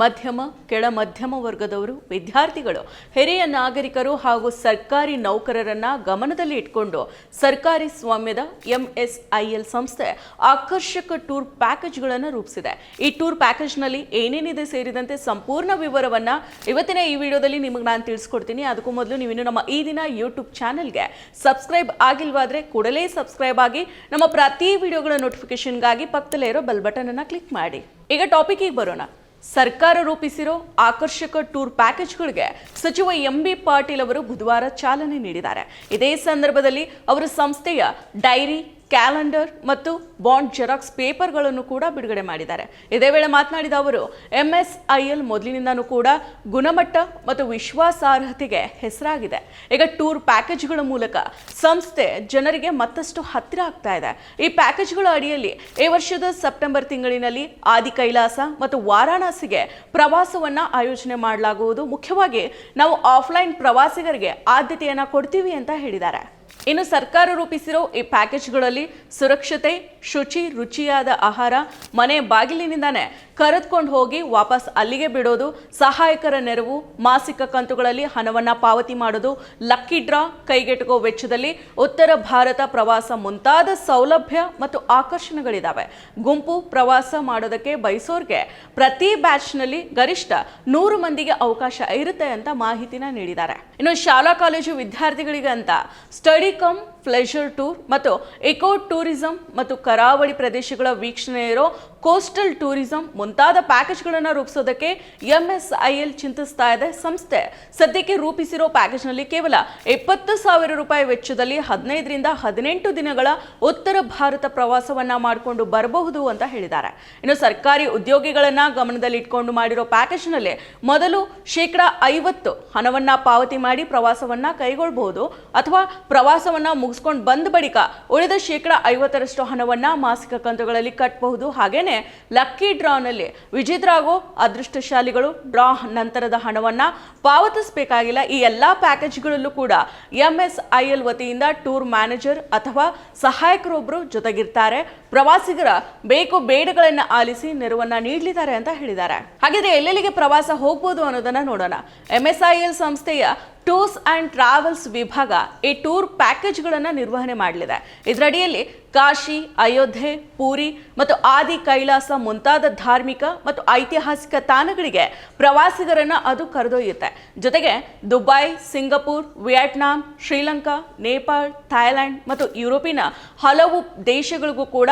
ಮಧ್ಯಮ, ಕೆಳ ಮಧ್ಯಮ ವರ್ಗದವರು ವಿದ್ಯಾರ್ಥಿಗಳು. ಹಿರಿಯ ನಾಗರಿಕರು ಹಾಗೂ ಸರ್ಕಾರಿ ನೌಕರರನ್ನ ಗಮನದಲ್ಲಿ ಇಟ್ಕೊಂಡು ಸರ್ಕಾರಿ ಸ್ವಾಮ್ಯದ ಎಂಎಸ್ಐಎಲ್ ಸಂಸ್ಥೆ ಆಕರ್ಷಕ ಟೂರ್ ಪ್ಯಾಕೇಜ್ಗಳನ್ನು ರೂಪಿಸಿದೆ. ಈ ಟೂರ್ ಪ್ಯಾಕೇಜ್ನಲ್ಲಿ ಏನೇನಿದೆ ಸೇರಿದಂತೆ ಸಂಪೂರ್ಣ ವಿವರವನ್ನು ಇವತ್ತಿನ ಈ ವಿಡಿಯೋದಲ್ಲಿ ನಿಮಗೆ ನಾನು ತಿಳಿಸ್ಕೊಡ್ತೀನಿ. ಅದಕ್ಕೂ ಮೊದಲು ನೀವಿನ್ನು ನಮ್ಮ ಈ ದಿನ ಯೂಟ್ಯೂಬ್ ಚಾನಲ್ಗೆ ಸಬ್ಸ್ಕ್ರೈಬ್ ಆಗಿಲ್ವಾದರೆ ಕೂಡಲೇ ಸಬ್ಸ್ಕ್ರೈಬ್ ಆಗಿ, ನಮ್ಮ ಪ್ರತಿ ವಿಡಿಯೋಗಳ ನೋಟಿಫಿಕೇಶನ್ಗಾಗಿ ಪಕ್ಕದಲ್ಲೇ ಇರೋ ಬೆಲ್ ಬಟನನ್ನು ಕ್ಲಿಕ್ ಮಾಡಿ. ಈಗ ಟಾಪಿಕಿಗೆ ಬರೋಣ. ಸರ್ಕಾರ ರೂಪಿಸಿರೋ ಆಕರ್ಷಕ ಟೂರ್ ಪ್ಯಾಕೇಜ್ಗಳಿಗೆ ಸಚಿವ ಎಂ ಬಿ ಪಾಟೀಲ್ ಅವರು ಬುಧವಾರ ಚಾಲನೆ ನೀಡಿದ್ದಾರೆ. ಇದೇ ಸಂದರ್ಭದಲ್ಲಿ ಅವರು ಸಂಸ್ಥೆಯ ಡೈರಿ ಕ್ಯಾಲೆಂಡರ್ ಮತ್ತು ಬಾಂಡ್ ಜೆರಾಕ್ಸ್ ಪೇಪರ್ಗಳನ್ನು ಕೂಡ ಬಿಡುಗಡೆ ಮಾಡಿದ್ದಾರೆ. ಇದೇ ವೇಳೆ ಮಾತನಾಡಿದ ಅವರು ಎಂಎಸ್ಐಎಲ್ ಮೊದಲಿನಿಂದನೂ ಕೂಡ ಗುಣಮಟ್ಟ ಮತ್ತು ವಿಶ್ವಾಸಾರ್ಹತೆಗೆ ಹೆಸರಾಗಿದೆ. ಈಗ ಟೂರ್ ಪ್ಯಾಕೇಜ್ಗಳ ಮೂಲಕ ಸಂಸ್ಥೆ ಜನರಿಗೆ ಮತ್ತಷ್ಟು ಹತ್ತಿರ ಆಗ್ತಾ ಇದೆ. ಈ ಪ್ಯಾಕೇಜ್ಗಳ ಅಡಿಯಲ್ಲಿ ಈ ವರ್ಷದ ಸೆಪ್ಟೆಂಬರ್ ತಿಂಗಳಿನಲ್ಲಿ ಆದಿ ಕೈಲಾಸ ಮತ್ತು ವಾರಾಣಸಿಗೆ ಪ್ರವಾಸವನ್ನು ಆಯೋಜನೆ ಮಾಡಲಾಗುವುದು. ಮುಖ್ಯವಾಗಿ ನಾವು ಆಫ್ಲೈನ್ ಪ್ರವಾಸಿಗರಿಗೆ ಆದ್ಯತೆಯನ್ನು ಕೊಡ್ತೀವಿ ಅಂತ ಹೇಳಿದ್ದಾರೆ. ಇನ್ನು ಸರ್ಕಾರ ರೂಪಿಸಿರೋ ಈ ಪ್ಯಾಕೇಜ್ಗಳಲ್ಲಿ ಸುರಕ್ಷತೆ ಶುಚಿ ರುಚಿಯಾದ ಆಹಾರ ಮನೆ ಬಾಗಿಲಿನಿಂದಾನೇ ಕರೆದುಕೊಂಡು ಹೋಗಿ ವಾಪಸ್ ಅಲ್ಲಿಗೆ ಬಿಡೋದು, ಸಹಾಯಕರ ನೆರವು, ಮಾಸಿಕ ಕಂತುಗಳಲ್ಲಿ ಹಣವನ್ನು ಪಾವತಿ ಮಾಡೋದು, ಲಕ್ಕಿ ಡ್ರಾ ಕೈಗೆಟುಕೋ ವೆಚ್ಚದಲ್ಲಿ ಉತ್ತರ ಭಾರತ ಪ್ರವಾಸ ಮುಂತಾದ ಸೌಲಭ್ಯ ಮತ್ತು ಆಕರ್ಷಣೆಗಳಿದಾವೆ. ಗುಂಪು ಪ್ರವಾಸ ಮಾಡೋದಕ್ಕೆ ಬಯಸೋರಿಗೆ ಪ್ರತಿ ಬ್ಯಾಚ್ನಲ್ಲಿ ಗರಿಷ್ಠ ನೂರು ಮಂದಿಗೆ ಅವಕಾಶ ಇರುತ್ತೆ ಅಂತ ಮಾಹಿತಿನ ನೀಡಿದ್ದಾರೆ. ಇನ್ನು ಶಾಲಾ ಕಾಲೇಜು ವಿದ್ಯಾರ್ಥಿಗಳಿಗೆ ಅಂತ ಸ್ಟಡಿ ಕಮ್ ಪ್ಲೆಷರ್ ಟೂರ್ ಮತ್ತು ಎಕೋ ಟೂರಿಸಂ ಮತ್ತು ಕರಾವಳಿ ಪ್ರದೇಶಗಳ ವೀಕ್ಷಣೆ ಇರೋ ಕೋಸ್ಟಲ್ ಟೂರಿಸಂ ಮುಂತಾದ ಪ್ಯಾಕೇಜ್ಗಳನ್ನು ರೂಪಿಸೋದಕ್ಕೆ ಎಂಎಸ್ಐಎಲ್ ಚಿಂತಿಸ್ತಾ ಇದೆ. ಸಂಸ್ಥೆ ಸದ್ಯಕ್ಕೆ ರೂಪಿಸಿರೋ ಪ್ಯಾಕೇಜ್ನಲ್ಲಿ ಕೇವಲ ಇಪ್ಪತ್ತು ಸಾವಿರ ರೂಪಾಯಿ ವೆಚ್ಚದಲ್ಲಿ ಹದಿನೈದರಿಂದ ಹದಿನೆಂಟು ದಿನಗಳ ಉತ್ತರ ಭಾರತ ಪ್ರವಾಸವನ್ನ ಮಾಡಿಕೊಂಡು ಬರಬಹುದು ಅಂತ ಹೇಳಿದ್ದಾರೆ. ಇನ್ನು ಸರ್ಕಾರಿ ಉದ್ಯೋಗಿಗಳನ್ನ ಗಮನದಲ್ಲಿ ಇಟ್ಕೊಂಡು ಮಾಡಿರೋ ಪ್ಯಾಕೇಜ್ನಲ್ಲಿ ಮೊದಲು ಶೇಕಡ ಐವತ್ತು ಹಣವನ್ನ ಪಾವತಿ ಮಾಡಿ ಪ್ರವಾಸವನ್ನ ಕೈಗೊಳ್ಳಬಹುದು ಅಥವಾ ಪ್ರವಾಸವನ್ನ ಮುಗಿಸ್ಕೊಂಡು ಬಂದ ಬಳಿಕ ಉಳಿದ ಶೇಕಡ ಐವತ್ತರಷ್ಟು ಹಣವನ್ನ ಮಾಸಿಕ ಕಂತುಗಳಲ್ಲಿ ಕಟ್ಟಬಹುದು ಹಾಗೇನೆ ಲಕ್ಕಿ ಡ್ರಾನಲ್ಲಿ ವಿಜೇತರಾಗೋ ಅದೃಷ್ಟಶಾಲಿಗಳು ಡ್ರಾ ನಂತರದ ಹಣವನ್ನ ಪಾವತಿಸಬೇಕಾಗಿಲ್ಲ. ಈ ಎಲ್ಲಾ ಪ್ಯಾಕೇಜ್ಗಳಲ್ಲೂ ಕೂಡ ಎಂಎಸ್ಐಎಲ್ ವತಿಯಿಂದ ಟೂರ್ ಮ್ಯಾನೇಜರ್ ಅಥವಾ ಸಹಾಯಕರೊಬ್ಬರು ಜೊತೆಗಿರ್ತಾರೆ. ಪ್ರವಾಸಿಗರ ಬೇಕು ಬೇಡಗಳನ್ನ ಆಲಿಸಿ ನೆರವನ್ನ ನೀಡಲಿದ್ದಾರೆ ಅಂತ ಹೇಳಿದ್ದಾರೆ. ಹಾಗಿದ್ರೆ ಎಲ್ಲೆಲ್ಲಿಗೆ ಪ್ರವಾಸ ಹೋಗ್ಬೋದು ಅನ್ನೋದನ್ನ ನೋಡೋಣ. ಎಂಎಸ್ಐಎಲ್ ಸಂಸ್ಥೆಯ ಟೂರ್ಸ್ ಆ್ಯಂಡ್ ಟ್ರಾವೆಲ್ಸ್ ವಿಭಾಗ ಈ ಟೂರ್ ಪ್ಯಾಕೇಜ್ಗಳನ್ನು ನಿರ್ವಹಣೆ ಮಾಡಲಿದೆ. ಇದರಡಿಯಲ್ಲಿ ಕಾಶಿ, ಅಯೋಧ್ಯೆ, ಪೂರಿ ಮತ್ತು ಆದಿ ಕೈಲಾಸ ಮುಂತಾದ ಧಾರ್ಮಿಕ ಮತ್ತು ಐತಿಹಾಸಿಕ ತಾಣಗಳಿಗೆ ಪ್ರವಾಸಿಗರನ್ನು ಅದು ಕರೆದೊಯ್ಯುತ್ತೆ. ಜೊತೆಗೆ Dubai, Singapore, Vietnam, Sri Lanka, Nepal Thailand ಮತ್ತು ಯುರೋಪಿನ ಹಲವು ದೇಶಗಳಿಗೂ ಕೂಡ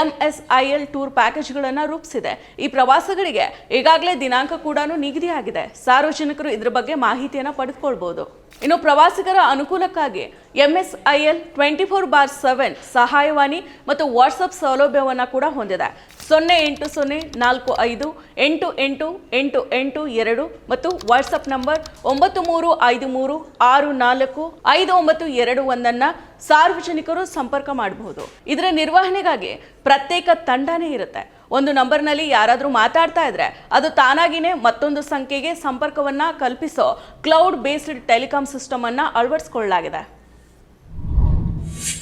ಎಂಎಸ್ಐಎಲ್ ಟೂರ್ ಪ್ಯಾಕೇಜ್ಗಳನ್ನು ರೂಪಿಸಿದೆ. ಈ ಪ್ರವಾಸಗಳಿಗೆ ಈಗಾಗಲೇ ದಿನಾಂಕ ಕೂಡ ನಿಗದಿಯಾಗಿದೆ. ಸಾರ್ವಜನಿಕರು ಇದರ ಬಗ್ಗೆ ಮಾಹಿತಿಯನ್ನು ಪಡೆದುಕೊಳ್ಬಹುದು ಇನ್ನು ಪ್ರವಾಸಿಗರ ಅನುಕೂಲಕ್ಕಾಗಿ M S I L twenty four bar seven ಸಹಾಯವಾಣಿ ಮತ್ತು ವಾಟ್ಸಪ್ ಸೌಲಭ್ಯವನ್ನು ಕೂಡ ಹೊಂದಿದೆ. ಸೊನ್ನೆ ಎಂಟು ಸೊನ್ನೆ ನಾಲ್ಕು ಐದು ಎಂಟು ಎಂಟು ಎಂಟು ಎಂಟು ಎರಡು ಮತ್ತು ವಾಟ್ಸಪ್ ನಂಬರ್ ಒಂಬತ್ತು ಮೂರು ಐದು ಮೂರು ಆರು ನಾಲ್ಕು ಐದು ಒಂಬತ್ತು ಎರಡು ಒಂದನ್ನು ಸಾರ್ವಜನಿಕರು ಸಂಪರ್ಕ ಮಾಡಬಹುದು ಇದರ ನಿರ್ವಹಣೆಗಾಗಿ ಪ್ರತ್ಯೇಕ ತಂಡನೇ ಇರುತ್ತೆ. ಒಂದು ನಂಬರ್ನಲ್ಲಿ ಯಾರಾದರೂ ಮಾತಾಡ್ತಾ ಇದ್ರೆ ಅದು ತಾನಾಗಿನೇ ಮತ್ತೊಂದು ಸಂಖ್ಯೆಗೆ ಸಂಪರ್ಕವನ್ನು ಕಲ್ಪಿಸೋ ಕ್ಲೌಡ್ ಬೇಸ್ಡ್ ಟೆಲಿಕಾಂ ಸಿಸ್ಟಮನ್ನು ಅಳವಡಿಸ್ಕೊಳ್ಳಲಾಗಿದೆ.